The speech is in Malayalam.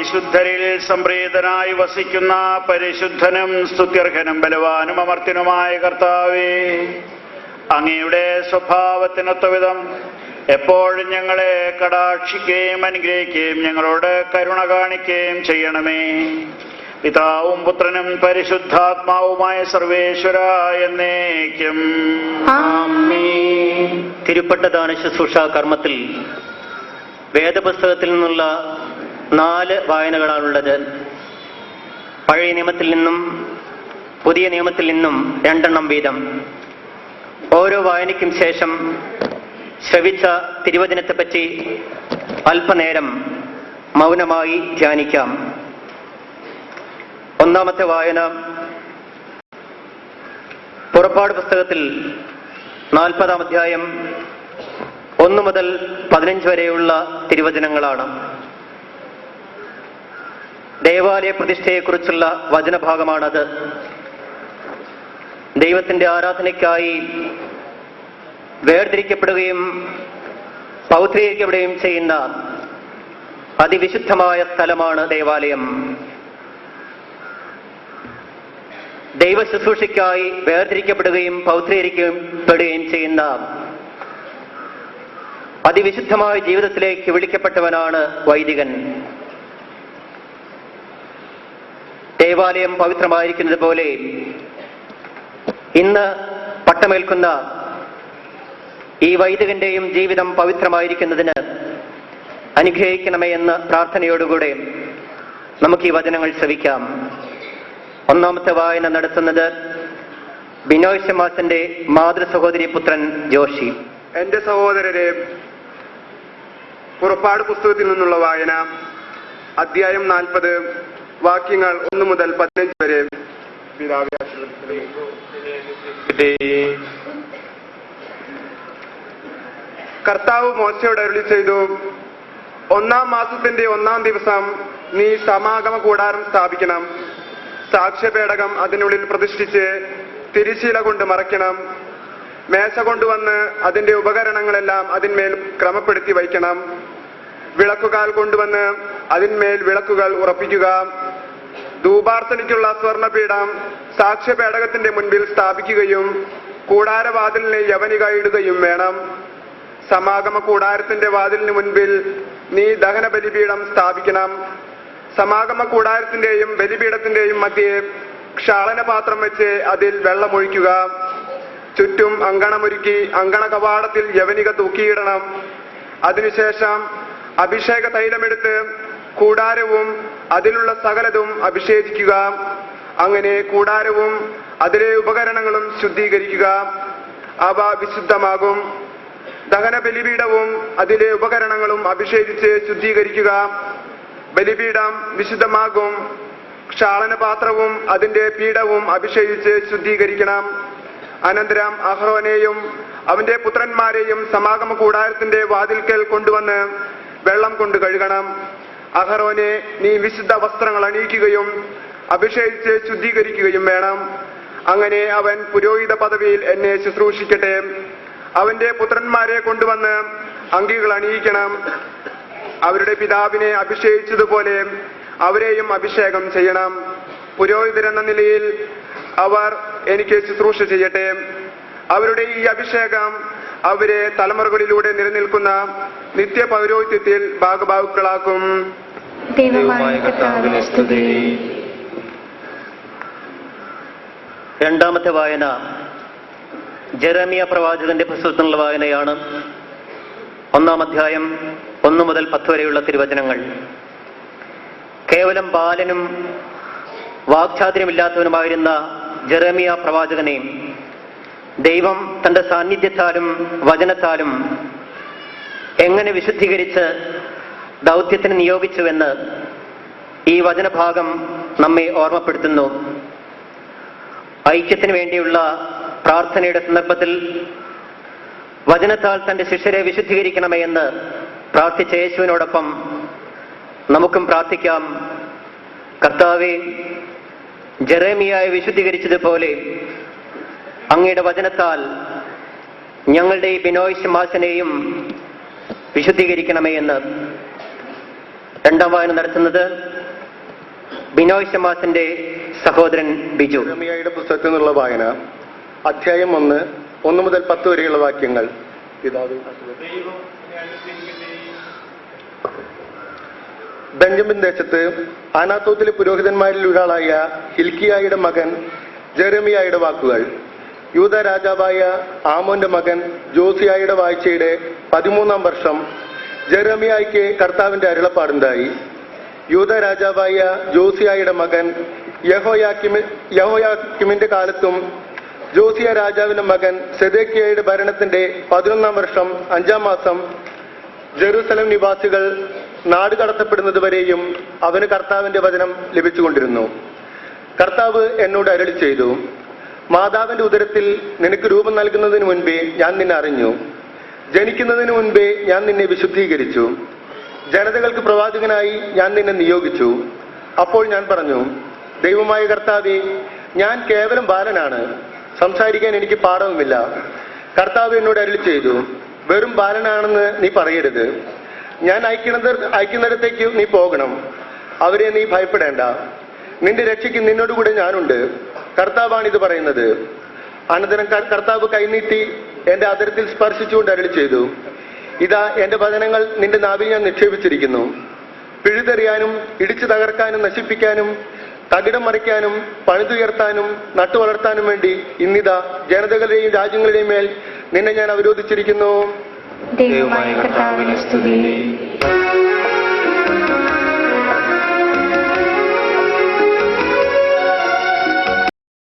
വിശുദ്ധരിൽ സംപ്രീതനായി വസിക്കുന്ന പരിശുദ്ധനും സ്തുത്യർഹനും ബലവാനും അമർത്തിനുമായ കർത്താവേ അങ്ങയുടെ സ്വഭാവത്തിനൊത്തവിധം എപ്പോഴും ഞങ്ങളെ കടാക്ഷിക്കുകയും അനുഗ്രഹിക്കുകയും ഞങ്ങളോട് കരുണ കാണിക്കുകയും ചെയ്യണമേ. പിതാവും പുത്രനും പരിശുദ്ധാത്മാവുമായ സർവേശ്വര എന്നേക്കും. തിരുപ്പട്ടദാന ശുശ്രൂഷ കർമ്മത്തിൽ വേദപുസ്തകത്തിൽ നിന്നുള്ള നാല് വായനകളാണുള്ളത്. പഴയ നിയമത്തിൽ നിന്നും പുതിയ നിയമത്തിൽ നിന്നും രണ്ടെണ്ണം വീതം. ഓരോ വായനയ്ക്കും ശേഷം ശ്രവിച്ച തിരുവചനത്തെപ്പറ്റി അല്പനേരം മൗനമായി ധ്യാനിക്കാം. ഒന്നാമത്തെ വായന പുറപ്പാട് പുസ്തകത്തിൽ നാൽപ്പതാം അധ്യായം ഒന്നു മുതൽ പതിനഞ്ച് വരെയുള്ള തിരുവചനങ്ങളാണ്. ദേവാലയ പ്രതിഷ്ഠയെക്കുറിച്ചുള്ള വചനഭാഗമാണത്. ദൈവത്തിന്റെ ആരാധനയ്ക്കായി വേർതിരിക്കപ്പെടുകയും പൗത്രീകരിക്കപ്പെടുകയും ചെയ്യുന്ന അതിവിശുദ്ധമായ സ്ഥലമാണ് ദേവാലയം. ദൈവ ശുശ്രൂഷയ്ക്കായി വേർതിരിക്കപ്പെടുകയും പൗത്രീകരിക്കപ്പെടുകയും ചെയ്യുന്ന അതിവിശുദ്ധമായ ജീവിതത്തിലേക്ക് വിളിക്കപ്പെട്ടവനാണ് വൈദികൻ. ദേവാലയം പവിത്രമായിരിക്കുന്നത് പോലെ ഇന്ന് പട്ടമേൽക്കുന്ന ഈ വൈദികന്റെയും ജീവിതം പവിത്രമായിരിക്കുന്നതിന് അനുഗ്രഹിക്കണമേ എന്ന പ്രാർത്ഥനയോടുകൂടെ നമുക്ക് ഈ വചനങ്ങൾ ശ്രവിക്കാം. ഒന്നാമത്തെ വായന നടത്തുന്നത് ബിനോയ് ശമാസിന്റെ മാതൃ സഹോദരി പുത്രൻ ജോഷി. എന്റെ സഹോദരരെ പുറപ്പാട് പുസ്തകത്തിൽ നിന്നുള്ള വായന അധ്യായം നാൽപ്പത് വാക്യങ്ങൾ ഒന്ന് മുതൽ പതിനഞ്ച് വരെ. കർത്താവ് മോശയോട് അരുളി ചെയ്തു ഒന്നാം മാസത്തിന്റെ ഒന്നാം ദിവസം നീ സമാഗമ കൂടാരം സ്ഥാപിക്കണം. സാക്ഷ്യപേടകം അതിനുള്ളിൽ പ്രതിഷ്ഠിച്ച് തിരിശീല കൊണ്ട് മറയ്ക്കണം. മേശ കൊണ്ടുവന്ന് അതിന്റെ ഉപകരണങ്ങളെല്ലാം അതിന്മേൽ ക്രമപ്പെടുത്തി വയ്ക്കണം. വിളക്കുകാൽ കൊണ്ടുവന്ന് അതിന്മേൽ വിളക്കുകൾ ഉറപ്പിക്കുക. ധൂപാർച്ചനയ്ക്കുള്ള സ്വർണപീഠം സാക്ഷ്യപേടകത്തിന്റെ മുൻപിൽ സ്ഥാപിക്കുകയും കൂടാരവാതിലിന് യവനി ഇടുകയും വേണം. സമാഗമ കൂടാരത്തിന്റെ വാതിലിന് മുൻപിൽ നീ ദഹന ബലിപീഠം സ്ഥാപിക്കണം. സമാഗമ കൂടാരത്തിന്റെയും ബലിപീഠത്തിന്റെയും മധ്യേ ക്ഷാളന പാത്രം വെച്ച് അതിൽ വെള്ളമൊഴിക്കുക. ചുറ്റും അങ്കണമൊരുക്കി അങ്കണ കവാടത്തിൽ യവനിക തൂക്കിയിടണം. അതിനുശേഷം അഭിഷേക തൈലമെടുത്ത് കൂടാരവും അതിലുള്ള സകലതും അഭിഷേചിക്കുക. അങ്ങനെ കൂടാരവും അതിലെ ഉപകരണങ്ങളും ശുദ്ധീകരിക്കുക. അവ വിശുദ്ധമാകും. ദഹന ബലിപീഠവും അതിലെ ഉപകരണങ്ങളും അഭിഷേചിച്ച് ശുദ്ധീകരിക്കുക. ബലിപീഠം വിശുദ്ധമാകും. ക്ഷാളന പാത്രവും അതിന്റെ പീഠവും അഭിഷേചിച്ച് ശുദ്ധീകരിക്കണം. അനന്തരം അഹ്റോനെയും അവന്റെ പുത്രന്മാരെയും സമാഗമ കൂടാരത്തിന്റെ വാതിൽക്കൽ കൊണ്ടുവന്ന് വെള്ളം കൊണ്ട് കഴുകണം. അഹറോനെ നീ വിശുദ്ധ വസ്ത്രങ്ങൾ അണിയിക്കുകയും അഭിഷേകിച്ച് ശുദ്ധീകരിക്കുകയും വേണം. അങ്ങനെ അവൻ പുരോഹിത പദവിയിൽ എന്നെ ശുശ്രൂഷിക്കട്ടെ. അവന്റെ പുത്രന്മാരെ കൊണ്ടുവന്ന് അങ്കികൾ അണിയിക്കണം. അവരുടെ പിതാവിനെ അഭിഷേകിച്ചതുപോലെ അവരെയും അഭിഷേകം ചെയ്യണം. പുരോഹിതരെന്ന നിലയിൽ അവർ എനിക്ക് ശുശ്രൂഷ ചെയ്യട്ടെ. അവരുടെ ഈ അഭിഷേകം അവരെ തലമുറകളിലൂടെ നിലനിൽക്കുന്ന നിത്യ പൗരോഹിത്യത്തിൽ ഭാഗഭാവുക്കളാക്കും രണ്ടാമത്തെ വായന ജെറമിയ പ്രവാചകന്റെ പുസ്തകത്തിനുള്ള വായനയാണ്. ഒന്നാം അധ്യായം ഒന്നു മുതൽ പത്ത് വരെയുള്ള തിരുവചനങ്ങൾ. കേവലം ബാലനും വാക്ചാതിരമില്ലാത്തവനുമായിരുന്ന ജെറമിയ പ്രവാചകനെ ദൈവം തന്റെ സാന്നിധ്യത്താലും വചനത്താലും എങ്ങനെ വിശുദ്ധീകരിച്ച് ദൗത്യത്തിന് നിയോഗിച്ചുവെന്ന് ഈ വചനഭാഗം നമ്മെ ഓർമ്മപ്പെടുത്തുന്നു. ഐക്യത്തിന് വേണ്ടിയുള്ള പ്രാർത്ഥനയുടെ സന്ദർഭത്തിൽ വചനത്താൽ തന്റെ ശിഷ്യരെ വിശുദ്ധീകരിക്കണമേ എന്ന് പ്രാർത്ഥിച്ച യേശുവിനോടൊപ്പം നമുക്കും പ്രാർത്ഥിക്കാം. കർത്താവെ ജെറേമിയായി വിശുദ്ധീകരിച്ചതുപോലെ അങ്ങയുടെ വചനത്താൽ ഞങ്ങളുടെ ഈ ബിനോയ് സിംഹാസനെയും വിശുദ്ധീകരിക്കണമേ എന്ന്. രണ്ടാം വായന നടത്തുന്നത് ബിനോയ് ശമാസിന്റെ സഹോദരൻ ബിജു. ജെറമിയായുടെ പുസ്തകത്തിൽ നിന്നുള്ള വായന അധ്യായം ഒന്ന് ഒന്ന് മുതൽ പത്ത് വരെയുള്ള വാക്യങ്ങൾ. ബെഞ്ചമിൻ ദേശത്ത് ആനാത്തോത്തിലെ പുരോഹിതന്മാരിൽ ഒരാളായ ഹിൽക്കിയായുടെ മകൻ ജെറമിയായുടെ വാക്കുകൾ. യൂത രാജാവായ ആമോന്റെ മകൻ ജോസിയായുടെ വാഴ്ചയുടെ പതിമൂന്നാം വർഷം ജെറമിയായിക്ക് കർത്താവിന്റെ അരുളപ്പാടുണ്ടായി. യൂത രാജാവായ ജോസിയായുടെ മകൻ യഹോയാക്കിമി യഹോയാക്കിമിന്റെ കാലത്തും ജോസിയ രാജാവിന്റെ മകൻ സെദേക്കിയയുടെ ഭരണത്തിന്റെ പതിനൊന്നാം വർഷം അഞ്ചാം മാസം ജെറൂസലം നിവാസികൾ നാട് കടത്തപ്പെടുന്നതുവരെയും അവന് കർത്താവിന്റെ വചനം ലഭിച്ചുകൊണ്ടിരുന്നു. കർത്താവ് എന്നോട് അരളി ചെയ്തു മാതാവിന്റെ ഉദരത്തിൽ നിനക്ക് രൂപം നൽകുന്നതിന് മുൻപേ ഞാൻ നിന്നെ അറിഞ്ഞു. ജനിക്കുന്നതിന് മുൻപേ ഞാൻ നിന്നെ വിശുദ്ധീകരിച്ചു. ജനതകൾക്ക് പ്രവാചകനായി ഞാൻ നിന്നെ നിയോഗിച്ചു. അപ്പോൾ ഞാൻ പറഞ്ഞു ദൈവമായ കർത്താവെ ഞാൻ കേവലം ബാലനാണ്. സംസാരിക്കാൻ എനിക്ക് പാഠവുമില്ല. കർത്താവ് എന്നോട് അരുളി ചെയ്തു വെറും ബാലനാണെന്ന് നീ പറയരുത്. ഞാൻ അയക്കുന്നത് അയക്കുന്നിടത്തേക്ക് നീ പോകണം. അവരെ നീ ഭയപ്പെടേണ്ട. നിന്റെ രക്ഷയ്ക്ക് നിന്നോടുകൂടെ ഞാനുണ്ട്. കർത്താവാണ് ഇത് പറയുന്നത്. അനന്തരം കർ- കർത്താവ് കൈനീട്ടി എന്റെ അതിരത്തിൽ സ്പർശിച്ചുകൊണ്ട് അരളി ചെയ്തു. ഇതാ എന്റെ വചനങ്ങൾ നിന്റെ നാവിൽ ഞാൻ നിക്ഷേപിച്ചിരിക്കുന്നു. പിഴുതെറിയാനും ഇടിച്ചു തകർക്കാനും നശിപ്പിക്കാനും തകിടം മറിക്കാനും പണിതുയർത്താനും നട്ടുവളർത്താനും വേണ്ടി ഇന്നിതാ ജനതകളുടെയും രാജ്യങ്ങളുടെയും മേൽ നിന്നെ ഞാൻ അവരോധിച്ചിരിക്കുന്നു. ദൈവമായ കർത്താവിനെ സ്തുതി.